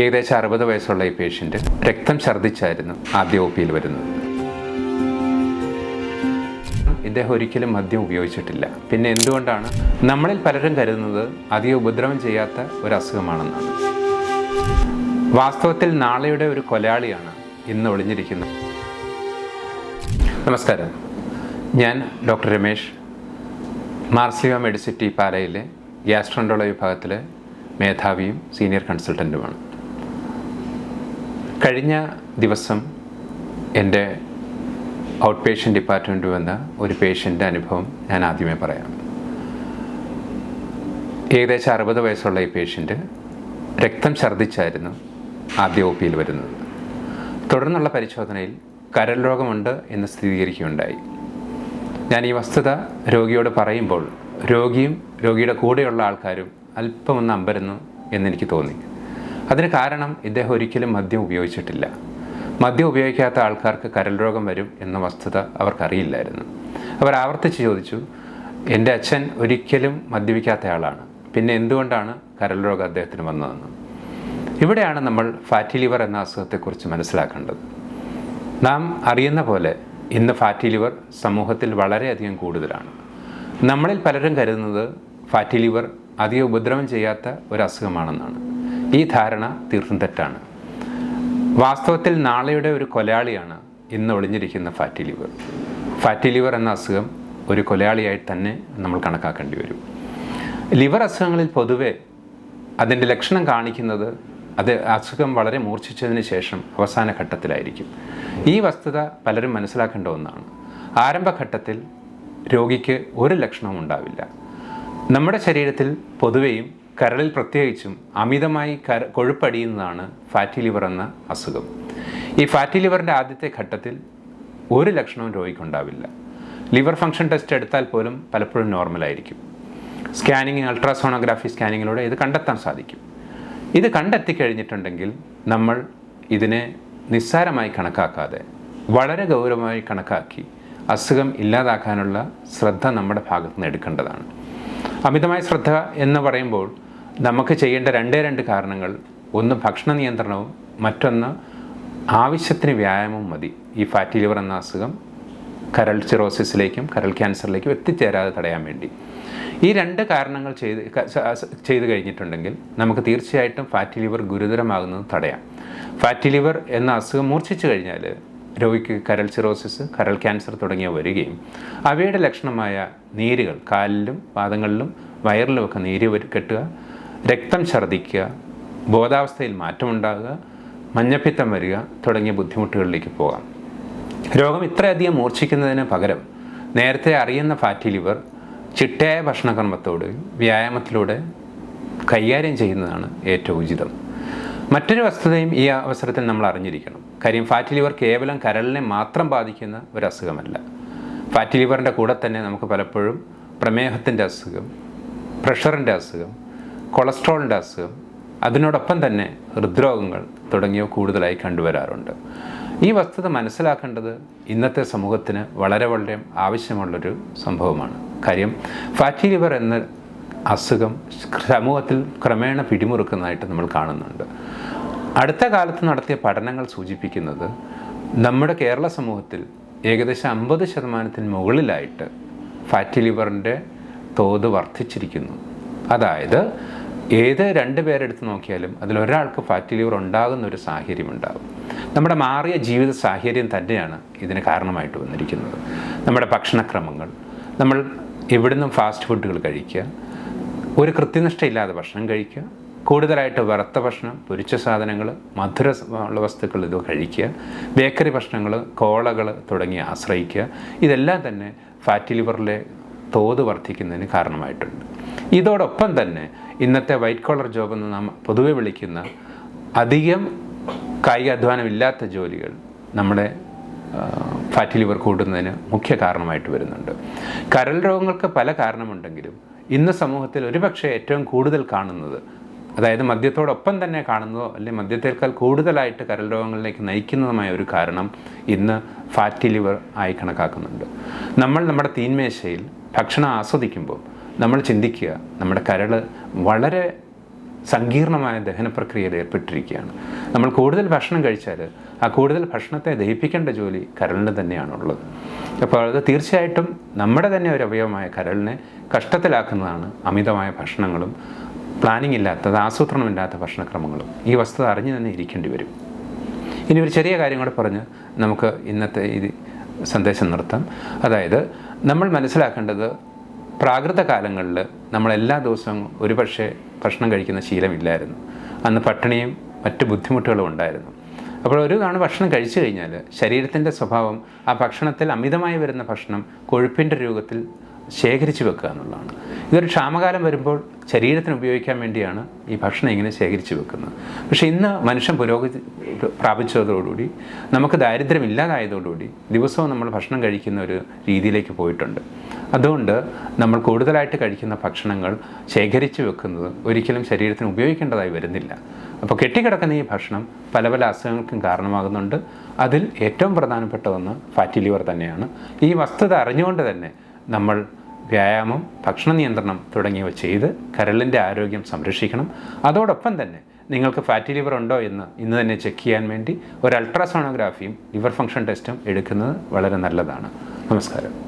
ഏകദേശം അറുപത് വയസ്സുള്ള ഈ പേഷ്യന്റ് രക്തം ഛർദ്ദിച്ചായിരുന്നു ആദ്യ ഒ പിയിൽ വരുന്നത്. ഇദ്ദേഹം ഒരിക്കലും മദ്യം ഉപയോഗിച്ചിട്ടില്ല. പിന്നെ എന്തുകൊണ്ടാണ്? നമ്മളിൽ പലരും കരുതുന്നത് അധികം ഉപദ്രവം ചെയ്യാത്ത ഒരു അസുഖമാണെന്നാണ്. വാസ്തവത്തിൽ നാളെയുടെ ഒരു കൊലയാളിയാണ് ഇന്ന് ഒളിഞ്ഞിരിക്കുന്നത്. നമസ്കാരം. ഞാൻ ഡോക്ടർ രമേഷ് മാർസിവ മെഡിസിറ്റി പാലയിലെ ഗ്യാസ്ട്രോണ്ടോളജി വിഭാഗത്തിലെ മേധാവിയും സീനിയർ കൺസൾട്ടന്റുമാണ് കഴിഞ്ഞ ദിവസം എന്റെ ഔട്ട് പേഷ്യന്റ് ഡിപ്പാർട്ട്മെന്റ് വന്ന ഒരു പേഷ്യന്റെ അനുഭവം ഞാൻ ആദ്യമേ പറയാം. ഏകദേശം അറുപത് വയസ്സുള്ള ഈ പേഷ്യന്റ് രക്തം ഛർദ്ദിച്ചായിരുന്നു ആദ്യ ഒ പിയിൽ വരുന്നത്. തുടർന്നുള്ള പരിശോധനയിൽ കരൾ രോഗമുണ്ട് എന്ന് സ്ഥിരീകരിക്കുകയുണ്ടായി. ഞാൻ ഈ വസ്തുത രോഗിയോട് പറയുമ്പോൾ രോഗിയും രോഗിയുടെ കൂടെയുള്ള ആൾക്കാരും അല്പമൊന്ന് അമ്പരുന്നു എന്നെനിക്ക് തോന്നി. അതിന് കാരണം ഇദ്ദേഹം ഒരിക്കലും മദ്യം ഉപയോഗിച്ചിട്ടില്ല. മദ്യം ഉപയോഗിക്കാത്ത ആൾക്കാർക്ക് കരൽ രോഗം വരും എന്ന വസ്തുത അവർക്കറിയില്ലായിരുന്നു. അവർ ആവർത്തിച്ച് ചോദിച്ചു എന്റെ അച്ഛൻ ഒരിക്കലും മദ്യപിക്കാത്ത ആളാണ്. പിന്നെ എന്തുകൊണ്ടാണ് കരൽ രോഗം അദ്ദേഹത്തിന് വന്നതെന്ന്? ഇവിടെയാണ് നമ്മൾ ഫാറ്റി ലിവർ എന്ന അസുഖത്തെക്കുറിച്ച് മനസ്സിലാക്കേണ്ടത്. നാം അറിയുന്ന പോലെ ഇന്ന് ഫാറ്റി ലിവർ സമൂഹത്തിൽ വളരെയധികം കൂടുതലാണ്. നമ്മളിൽ പലരും കരുതുന്നത് ഫാറ്റി ലിവർ അധികം ഉപദ്രവം ചെയ്യാത്ത ഒരു അസുഖമാണെന്നാണ്. ഈ ധാരണ തീർത്തും തെറ്റാണ്. വാസ്തവത്തിൽ നാളെയുടെ ഒരു കൊലയാളിയാണ് ഇന്ന് ഒളിഞ്ഞിരിക്കുന്ന ഫാറ്റി ലിവർ. ഫാറ്റി ലിവർ എന്ന അസുഖം ഒരു കൊലയാളിയായി തന്നെ നമ്മൾ കണക്കാക്കേണ്ടി വരും. ലിവർ അസുഖങ്ങളിൽ പൊതുവെ അതിന്റെ ലക്ഷണം കാണിക്കുന്നത് അത് അസുഖം വളരെ മൂർച്ഛിച്ചതിന് ശേഷം അവസാന ഘട്ടത്തിലായിരിക്കും. ഈ വസ്തുത പലരും മനസ്സിലാക്കേണ്ട ഒന്നാണ്. ആരംഭഘട്ടത്തിൽ രോഗിക്ക് ഒരു ലക്ഷണവും ഉണ്ടാവില്ല. നമ്മുടെ ശരീരത്തിൽ പൊതുവെയും കരളിൽ പ്രത്യേകിച്ചും അമിതമായി കര കൊഴുപ്പടിയുന്നതാണ് ഫാറ്റി ലിവർ എന്ന അസുഖം. ഈ ഫാറ്റി ലിവറിന്റെ ആദ്യത്തെ ഘട്ടത്തിൽ ഒരു ലക്ഷണവും രോഗിക്കുണ്ടാവില്ല. ലിവർ ഫംഗ്ഷൻ ടെസ്റ്റ് എടുത്താൽ പോലും പലപ്പോഴും നോർമലായിരിക്കും സ്കാനിങ് അൾട്രാസോണോഗ്രാഫി സ്കാനിങ്ങിലൂടെ ഇത് കണ്ടെത്താൻ സാധിക്കും. ഇത് കണ്ടെത്തി കഴിഞ്ഞിട്ടുണ്ടെങ്കിൽ നമ്മൾ ഇതിനെ നിസ്സാരമായി കണക്കാക്കാതെ വളരെ ഗൗരവമായി കണക്കാക്കി അസുഖം ഇല്ലാതാക്കാനുള്ള ശ്രദ്ധ നമ്മുടെ ഭാഗത്തുനിന്ന് എടുക്കേണ്ടതാണ്. അമിതമായ ശ്രദ്ധ എന്ന് പറയുമ്പോൾ നമുക്ക് ചെയ്യേണ്ട രണ്ടേ രണ്ട് കാരണങ്ങൾ. ഒന്ന് ഭക്ഷണ നിയന്ത്രണവും മറ്റൊന്ന് ആവശ്യത്തിന് വ്യായാമവും മതി. ഈ ഫാറ്റി ലിവർ എന്ന അസുഖം കരൾ സിറോസിസിലേക്കും കരൾ ക്യാൻസറിലേക്കും എത്തിച്ചേരാതെ തടയാൻ വേണ്ടി. ഈ രണ്ട് കാരണങ്ങൾ ചെയ്ത് ചെയ്തു കഴിഞ്ഞിട്ടുണ്ടെങ്കിൽ നമുക്ക് തീർച്ചയായിട്ടും ഫാറ്റി ലിവർ ഗുരുതരമാകുന്നത് തടയാം. ഫാറ്റി ലിവർ എന്ന അസുഖം മൂർച്ഛിച്ചു കഴിഞ്ഞാൽ രോഗിക്ക് കരൾ സിറോസിസ് കരൾ ക്യാൻസർ തുടങ്ങിയ വരികയും അവയുടെ ലക്ഷണമായ നീരുകൾ കാലിലും പാദങ്ങളിലും വയറിലുമൊക്കെ നീര് കെട്ടുക രക്തം ഛർദ്ദിക്കുക ബോധാവസ്ഥയിൽ മാറ്റമുണ്ടാകുക മഞ്ഞപ്പിത്തം വരിക തുടങ്ങിയ ബുദ്ധിമുട്ടുകളിലേക്ക് പോകാം. രോഗം ഇത്രയധികം മൂർച്ഛിക്കുന്നതിന് പകരം നേരത്തെ അറിയുന്ന ഫാറ്റി ലിവർ ചിട്ടയായ ഭക്ഷണക്രമത്തോട് വ്യായാമത്തിലൂടെ കൈകാര്യം ചെയ്യുന്നതാണ് ഏറ്റവും ഉചിതം. മറ്റൊരു വസ്തുതയും ഈ അവസരത്തിൽ നമ്മൾ അറിഞ്ഞിരിക്കണം. കാര്യം ഫാറ്റി ലിവർ കേവലം കരളിനെ മാത്രം ബാധിക്കുന്ന ഒരു അസുഖമല്ല. ഫാറ്റി ലിവറിന്റെ കൂടെ തന്നെ നമുക്ക് പലപ്പോഴും പ്രമേഹത്തിന്റെ അസുഖം പ്രഷറിന്റെ അസുഖം കൊളസ്ട്രോളിന്റെ അസുഖം അതിനോടൊപ്പം തന്നെ ഹൃദ്രോഗങ്ങൾ തുടങ്ങിയവ കൂടുതലായി കണ്ടുവരാറുണ്ട്. ഈ വസ്തുത മനസ്സിലാക്കേണ്ടത് ഇന്നത്തെ സമൂഹത്തിന് വളരെ വളരെ ആവശ്യമുള്ളൊരു സംഭവമാണ്. കാര്യം ഫാറ്റി ലിവർ എന്ന അസുഖം സമൂഹത്തിൽ ക്രമേണ പിടിമുറുക്കുന്നതായിട്ട് നമ്മൾ കാണുന്നുണ്ട്. അടുത്ത കാലത്ത് നടത്തിയ പഠനങ്ങൾ സൂചിപ്പിക്കുന്നത് നമ്മുടെ കേരള സമൂഹത്തിൽ ഏകദേശം അമ്പത് ശതമാനത്തിന് മുകളിലായിട്ട് ഫാറ്റി ലിവറിന്റെ തോത് വർദ്ധിച്ചിരിക്കുന്നു. അതായത് ഏത് രണ്ട് പേരെടുത്ത് നോക്കിയാലും അതിലൊരാൾക്ക് ഫാറ്റ് ലിവർ ഉണ്ടാകുന്ന ഒരു സാഹചര്യം ഉണ്ടാകും. നമ്മുടെ മാറിയ ജീവിത സാഹചര്യം തന്നെയാണ് ഇതിന് കാരണമായിട്ട് വന്നിരിക്കുന്നത്. നമ്മുടെ ഭക്ഷണക്രമങ്ങൾ നമ്മൾ എവിടുന്നും ഫാസ്റ്റ് ഫുഡുകൾ കഴിക്കുക ഒരു കൃത്യനിഷ്ഠയില്ലാതെ ഭക്ഷണം കഴിക്കുക കൂടുതലായിട്ട് വറുത്ത ഭക്ഷണം പൊരിച്ച സാധനങ്ങൾ മധുര ഉള്ള വസ്തുക്കൾ ഇത് കഴിക്കുക ബേക്കറി ഭക്ഷണങ്ങൾ കോളകൾ തുടങ്ങി ആശ്രയിക്കുക ഇതെല്ലാം തന്നെ ഫാറ്റ് ലിവറിലെ തോത് വർദ്ധിക്കുന്നതിന് കാരണമായിട്ടുണ്ട്. ഇതോടൊപ്പം തന്നെ ഇന്നത്തെ വൈറ്റ് കോളർ ജോബ് എന്ന് നാം പൊതുവെ വിളിക്കുന്ന അധികം കായിക അധ്വാനമില്ലാത്ത ജോലികൾ നമ്മുടെ ഫാറ്റി ലിവർ കൂടുന്നതിന് മുഖ്യ കാരണമായിട്ട് വരുന്നുണ്ട്. കരൾ രോഗങ്ങൾക്ക് പല കാരണമുണ്ടെങ്കിലും ഇന്ന് സമൂഹത്തിൽ ഒരുപക്ഷെ ഏറ്റവും കൂടുതൽ കാണുന്നത് അതായത് മദ്യത്തോടൊപ്പം തന്നെ കാണുന്നതോ അല്ലെങ്കിൽ മദ്യത്തേക്കാൾ കൂടുതലായിട്ട് കരൾ രോഗങ്ങളിലേക്ക് നയിക്കുന്നതുമായ ഒരു കാരണം ഇന്ന് ഫാറ്റി ലിവർ ആയി കണക്കാക്കുന്നുണ്ട്. നമ്മൾ നമ്മുടെ തീന്മേശയിൽ ഭക്ഷണം ആസ്വദിക്കുമ്പോൾ നമ്മൾ ചിന്തിക്കുക നമ്മുടെ കരൾ വളരെ സങ്കീർണമായ ദഹന പ്രക്രിയയിൽ ഏർപ്പെട്ടിരിക്കുകയാണ്. നമ്മൾ കൂടുതൽ ഭക്ഷണം കഴിച്ചാൽ ആ കൂടുതൽ ഭക്ഷണത്തെ ദഹിപ്പിക്കേണ്ട ജോലി കരളിന് തന്നെയാണുള്ളത്. അപ്പോൾ അത് തീർച്ചയായിട്ടും നമ്മുടെ തന്നെ ഒരു അവയവമായ കരളിനെ കഷ്ടത്തിലാക്കുന്നതാണ് അമിതമായ ഭക്ഷണങ്ങളും പ്ലാനിംഗ് ഇല്ലാത്തത് ആസൂത്രണമില്ലാത്ത ഭക്ഷണക്രമങ്ങളും. ഈ വസ്തുത അറിഞ്ഞു തന്നെ ഇരിക്കേണ്ടി വരും. ഇനി ഒരു ചെറിയ കാര്യം കൂടെ പറഞ്ഞ് നമുക്ക് ഇന്നത്തെ ഈ സന്ദേശം നിർത്താം. അതായത് നമ്മൾ മനസ്സിലാക്കേണ്ടത് പ്രാകൃത കാലങ്ങളിൽ നമ്മൾ എല്ലാ ദിവസവും ഒരുപക്ഷെ ഭക്ഷണം കഴിക്കുന്ന ശീലമില്ലായിരുന്നു. അന്ന് പട്ടിണിയും മറ്റ് ബുദ്ധിമുട്ടുകളും ഉണ്ടായിരുന്നു. അപ്പോൾ ഒരു തവണ ഭക്ഷണം കഴിച്ചു കഴിഞ്ഞാൽ ശരീരത്തിന്റെ സ്വഭാവം ആ ഭക്ഷണത്തിൽ അമിതമായി വരുന്ന ഭക്ഷണം കൊഴുപ്പിന്റെ രൂപത്തിൽ ശേഖരിച്ചു വെക്കുക എന്നുള്ളതാണ്. ഇതൊരു ക്ഷാമകാലം വരുമ്പോൾ ശരീരത്തിന് ഉപയോഗിക്കാൻ വേണ്ടിയാണ് ഈ ഭക്ഷണം ഇങ്ങനെ ശേഖരിച്ചു വെക്കുന്നത്. പക്ഷേ ഇന്ന് മനുഷ്യൻ പുരോഗതി പ്രാപിച്ചതോടുകൂടി നമുക്ക് ദാരിദ്ര്യം ഇല്ലാതായതോടുകൂടി ദിവസവും നമ്മൾ ഭക്ഷണം കഴിക്കുന്ന ഒരു രീതിയിലേക്ക് പോയിട്ടുണ്ട്. അതുകൊണ്ട് നമ്മൾ കൂടുതലായിട്ട് കഴിക്കുന്ന ഭക്ഷണങ്ങൾ ശേഖരിച്ചു വെക്കുന്നത് ഒരിക്കലും ശരീരത്തിന് ഉപയോഗിക്കേണ്ടതായി വരുന്നില്ല. അപ്പോൾ കെട്ടിക്കിടക്കുന്ന ഈ ഭക്ഷണം പല പല അസുഖങ്ങൾക്കും കാരണമാകുന്നുണ്ട്. അതിൽ ഏറ്റവും പ്രധാനപ്പെട്ട ഒന്ന് ഫാറ്റി ലിവർ തന്നെയാണ്. ഈ വസ്തുത അറിഞ്ഞുകൊണ്ട് തന്നെ നമ്മൾ വ്യായാമം ഭക്ഷണ നിയന്ത്രണം തുടങ്ങിയവ ചെയ്ത് കരളിന്റെ ആരോഗ്യം സംരക്ഷിക്കണം. അതോടൊപ്പം തന്നെ നിങ്ങൾക്ക് ഫാറ്റി ലിവർ ഉണ്ടോ എന്ന് ഇന്ന് തന്നെ ചെക്ക് ചെയ്യാൻ വേണ്ടി ഒരു അൾട്രാസോണോഗ്രാഫിയും ലിവർ ഫംഗ്ഷൻ ടെസ്റ്റും എടുക്കുന്നത് വളരെ നല്ലതാണ്. നമസ്കാരം.